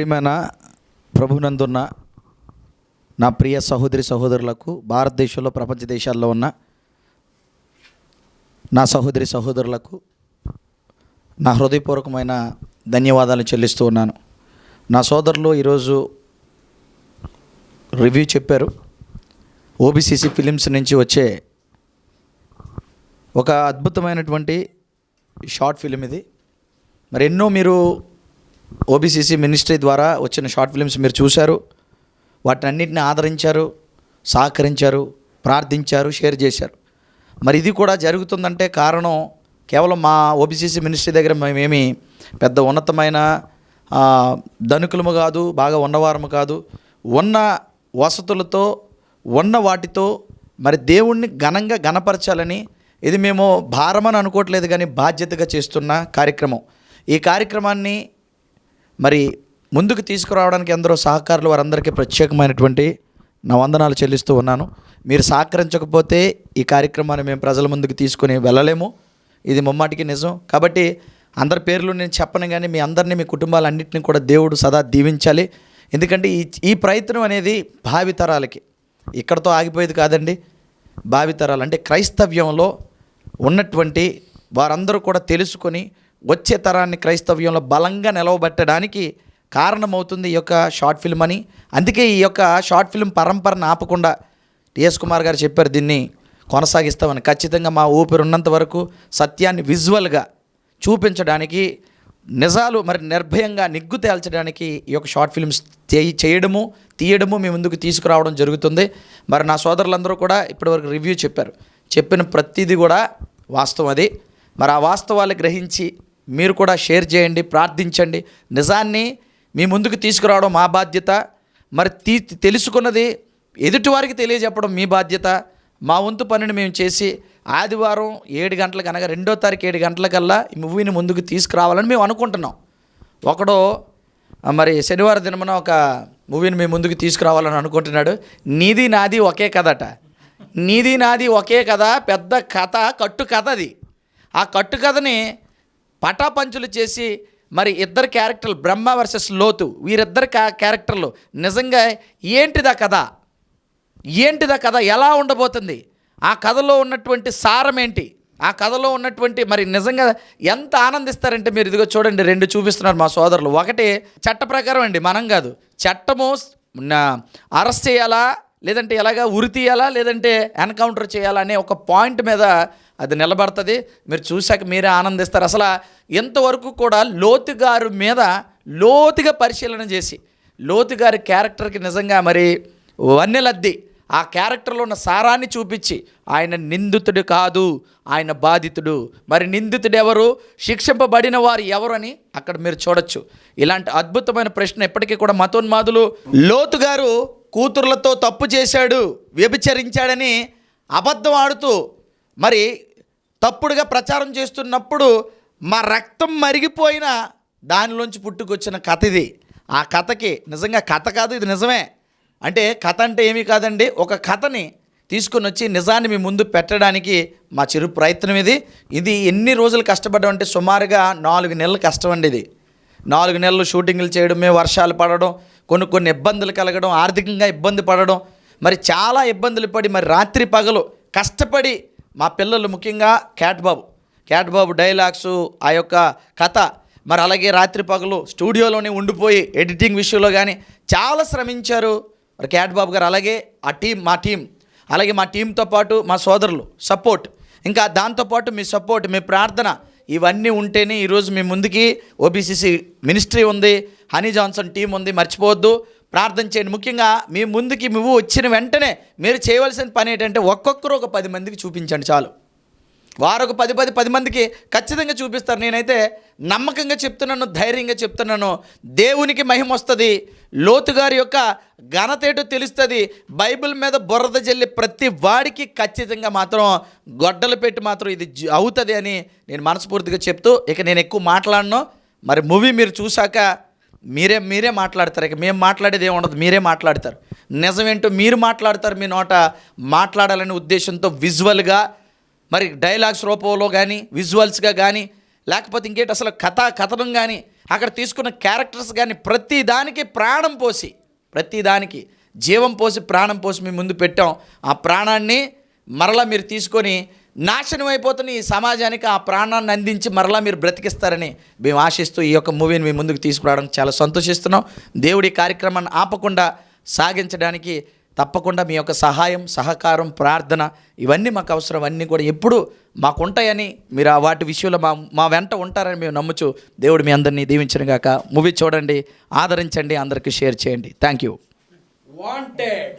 ప్రియమైన ప్రభునందున్న నా ప్రియ సహోదరి సహోదరులకు భారతదేశంలో ప్రపంచ దేశాల్లో ఉన్న నా సహోదరి సహోదరులకు నా హృదయపూర్వకమైన ధన్యవాదాలు చెల్లిస్తూ ఉన్నాను. నా సోదరులు ఈరోజు రివ్యూ చెప్పారు. ఓబీసీసీ ఫిలిమ్స్ నుంచి వచ్చే ఒక అద్భుతమైనటువంటి షార్ట్ ఫిలిం ఇది. మరి ఎన్నో మీరు ఓబీసీసీ మినిస్ట్రీ ద్వారా వచ్చిన షార్ట్ ఫిలిమ్స్ మీరు చూశారు. వాటినన్నింటిని ఆదరించారు సహకరించారు ప్రార్థించారు షేర్ చేశారు. మరి ఇది కూడా జరుగుతుందంటే కారణం కేవలం మా ఓబీసీసీ మినిస్ట్రీ దగ్గర మేమేమి పెద్ద ఉన్నతమైన ధనుకులము కాదు బాగా ఉన్నవారము కాదు. ఉన్న వసతులతో ఉన్న వాటితో మరి దేవుణ్ణి ఘనంగా గణపరచాలని ఇది మేము భారమని అనుకోవట్లేదు కానీ బాధ్యతగా చేస్తున్న కార్యక్రమం. ఈ కార్యక్రమాన్ని మరి ముందుకు తీసుకురావడానికి ఎందరో సహకారులు వారందరికీ ప్రత్యేకమైనటువంటి నా వందనాలు చెల్లిస్తూ ఉన్నాను. మీరు సహకరించకపోతే ఈ కార్యక్రమాన్ని మేము ప్రజల ముందుకు తీసుకుని వెళ్ళలేము. ఇది ముమ్మాటికి నిజం. కాబట్టి అందరి పేర్లు నేను చెప్పను కానీ మీ అందరినీ మీ కుటుంబాలన్నింటినీ కూడా దేవుడు సదా దీవించాలి. ఎందుకంటే ఈ ఈ ప్రయత్నం అనేది భావితరాలకి ఇక్కడతో ఆగిపోయేది కాదండి. భావితరాలు అంటే క్రైస్తవ్యంలో ఉన్నటువంటి వారందరూ కూడా తెలుసుకొని వచ్చే తరాన్ని క్రైస్తవ్యంలో బలంగా నిలవబెట్టడానికి కారణమవుతుంది ఈ యొక్క షార్ట్ ఫిల్మ్ అని. అందుకే ఈ యొక్క షార్ట్ ఫిల్మ్ పరంపరను ఆపకుండా టిఎస్ కుమార్ గారు చెప్పారు దీన్ని కొనసాగిస్తామని. ఖచ్చితంగా మా ఊపిరి ఉన్నంత వరకు సత్యాన్ని విజువల్గా చూపించడానికి నిజాలు మరి నిర్భయంగా నిగ్గు తేల్చడానికి ఈ యొక్క షార్ట్ ఫిల్మ్స్ చేయడము తీయడము మీ ముందుకు తీసుకురావడం జరుగుతుంది. మరి నా సోదరులందరూ కూడా ఇప్పటివరకు రివ్యూ చెప్పారు. చెప్పిన ప్రతిదీ కూడా వాస్తవం అది. మరి ఆ వాస్తవాలు గ్రహించి మీరు కూడా షేర్ చేయండి ప్రార్థించండి. నిజాన్ని మీ ముందుకు తీసుకురావడం మా బాధ్యత. మరి తీ తెలుసుకున్నది ఎదుటివారికి తెలియజెప్పడం మీ బాధ్యత. మా వంతు పనిని మేము చేసి ఆదివారం ఏడు గంటలకు అనగా రెండో తారీఖు ఏడు గంటలకల్లా ఈ మూవీని ముందుకు తీసుకురావాలని మేము అనుకుంటున్నాం. ఒకడు మరి శనివారం దినమున ఒక మూవీని మేము ముందుకు తీసుకురావాలని అనుకుంటున్నాడు. నీది నాది ఒకే కథట. నీది నాది ఒకే కథ పెద్ద కథ కట్టు కథ అది. ఆ కట్టు కథని పటాపంచులు చేసి మరి ఇద్దరు క్యారెక్టర్లు బ్రహ్మ వర్సెస్ లోతు వీరిద్దరు క్యా- క్యారెక్టర్లు. నిజంగా ఏంటిదా కథ? ఏంటిదా కథ? ఎలా ఉండబోతుంది? ఆ కథలో ఉన్నటువంటి సారం ఏంటి? ఆ కథలో ఉన్నటువంటి మరి నిజంగా ఎంత ఆనందిస్తారంటే మీరు ఇదిగో చూడండి రెండు చూపిస్తున్నారు మా సోదరులు. ఒకటి చట్ట ప్రకారం అండి మనం కాదు. చట్టము అరెస్ట్ చేయాలా? లేదంటే ఎలాగా ఉరి తీయాలా లేదంటే ఎన్కౌంటర్ చేయాలా అనే ఒక పాయింట్ మీద అది నిలబడుతుంది. మీరు చూశాక మీరే ఆనందిస్తారు. అసలు ఇంతవరకు కూడా లోతు గారు మీద లోతుగా పరిశీలన చేసి లోతు గారి క్యారెక్టర్కి నిజంగా మరి వన్నెలద్ది ఆ క్యారెక్టర్లో ఉన్న సారాన్ని చూపించి ఆయన నిందితుడు కాదు ఆయన బాధితుడు. మరి నిందితుడు ఎవరు? శిక్షింపబడిన వారు ఎవరు అని అక్కడ మీరు చూడొచ్చు. ఇలాంటి అద్భుతమైన ప్రశ్న ఎప్పటికీ కూడా మతోన్మాదులు లోతు గారు కూతుర్లతో తప్పు చేశాడు వ్యభిచరించాడని అబద్ధం ఆడుతూ మరి తప్పుడుగా ప్రచారం చేస్తున్నప్పుడు మా రక్తం మరిగిపోయిన దానిలోంచి పుట్టుకొచ్చిన కథ ఇది. ఆ కథకి నిజంగా కథ కాదు ఇది నిజమే. అంటే కథ అంటే ఏమీ కాదండి. ఒక కథని తీసుకొని వచ్చి నిజాన్ని మీ ముందు పెట్టడానికి మా చిరు ప్రయత్నం ఇది. ఇది ఎన్ని రోజులు కష్టపడడం అంటే సుమారుగా నాలుగు నెలలు కష్టం అండి ఇది. నాలుగు నెలలు షూటింగ్లు చేయడమే వర్షాలు పడడం కొన్ని కొన్ని ఇబ్బందులు కలగడం ఆర్థికంగా ఇబ్బంది పడడం మరి చాలా ఇబ్బందులు పడి మరి రాత్రి పగలు కష్టపడి మా పిల్లలు ముఖ్యంగా క్యాట్ బాబు డైలాగ్స్ ఆ యొక్క కథ. మరి అలాగే రాత్రి పగలు స్టూడియోలోనే ఉండిపోయి ఎడిటింగ్ విషయంలో కానీ చాలా శ్రమించారు. మరి క్యాట్బాబు గారు అలాగే ఆ టీం మా టీం. అలాగే మా టీంతో పాటు మా సోదరులు సపోర్ట్. ఇంకా దాంతోపాటు మీ సపోర్ట్ మీ ప్రార్థన ఇవన్నీ ఉంటేనే ఈరోజు మీ ముందుకి ఓబీసీసీ మినిస్ట్రీ ఉంది హనీ జాన్సన్ టీం ఉంది మర్చిపోవద్దు. ప్రార్థన చేయండి. ముఖ్యంగా మీ ముందుకి నువ్వు వచ్చిన వెంటనే మీరు చేయవలసిన పని ఏంటంటే ఒక్కొక్కరు ఒక పది మందికి చూపించండి చాలు. వారొక పది పది పది మందికి ఖచ్చితంగా చూపిస్తారు. నేనైతే నమ్మకంగా చెప్తున్నాను ధైర్యంగా చెప్తున్నాను. దేవునికి మహిమ వస్తుంది. లోతుగారి యొక్క ఘనతేటో తెలుస్తుంది. బైబిల్ మీద బురద జల్లి ప్రతి వాడికి ఖచ్చితంగా మాత్రం గొడ్డలు పెట్టి మాత్రం ఇది అవుతుంది అని నేను మనస్ఫూర్తిగా చెప్తూ ఇక నేను ఎక్కువ మాట్లాడను. మరి మూవీ మీరు చూశాక మీరే మీరే మాట్లాడతారు. ఇక మేము మాట్లాడేది ఏమి ఉండదు మీరే మాట్లాడతారు. నిజమేంటో మీరు మాట్లాడతారు మీ నోట. మాట్లాడాలనే ఉద్దేశంతో విజువల్గా మరి డైలాగ్స్ రూపంలో కానీ విజువల్స్గా కానీ లేకపోతే ఇంకేంటి అసలు కథ కథనం కానీ అక్కడ తీసుకున్న క్యారెక్టర్స్ కానీ ప్రతి దానికి ప్రాణం పోసి ప్రతి దానికి జీవం పోసి ప్రాణం పోసి మీ ముందు పెట్టాం. ఆ ప్రాణాన్ని మరలా మీరు తీసుకొని నాశనం అయిపోతున్న ఈ సమాజానికి ఆ ప్రాణాన్ని అందించి మరలా మీరు బ్రతికిస్తారని మేము ఆశిస్తూ ఈ యొక్క మూవీని మీ ముందుకు తీసుకురావడం చాలా సంతోషిస్తున్నాం. దేవుడి కార్యక్రమాన్ని ఆపకుండా సాగించడానికి తప్పకుండా మీ యొక్క సహాయం సహకారం ప్రార్థన ఇవన్నీ మాకు అవసరం. అన్నీ కూడా ఎప్పుడు మాకు ఉంటాయని మీరు ఆ వాటి విషయంలో మా మా వెంట ఉంటారని మేము నమ్ముచు దేవుడు మీ అందరినీ దీవించిన గాక. మూవీ చూడండి ఆదరించండి అందరికీ షేర్ చేయండి. Thank you wanted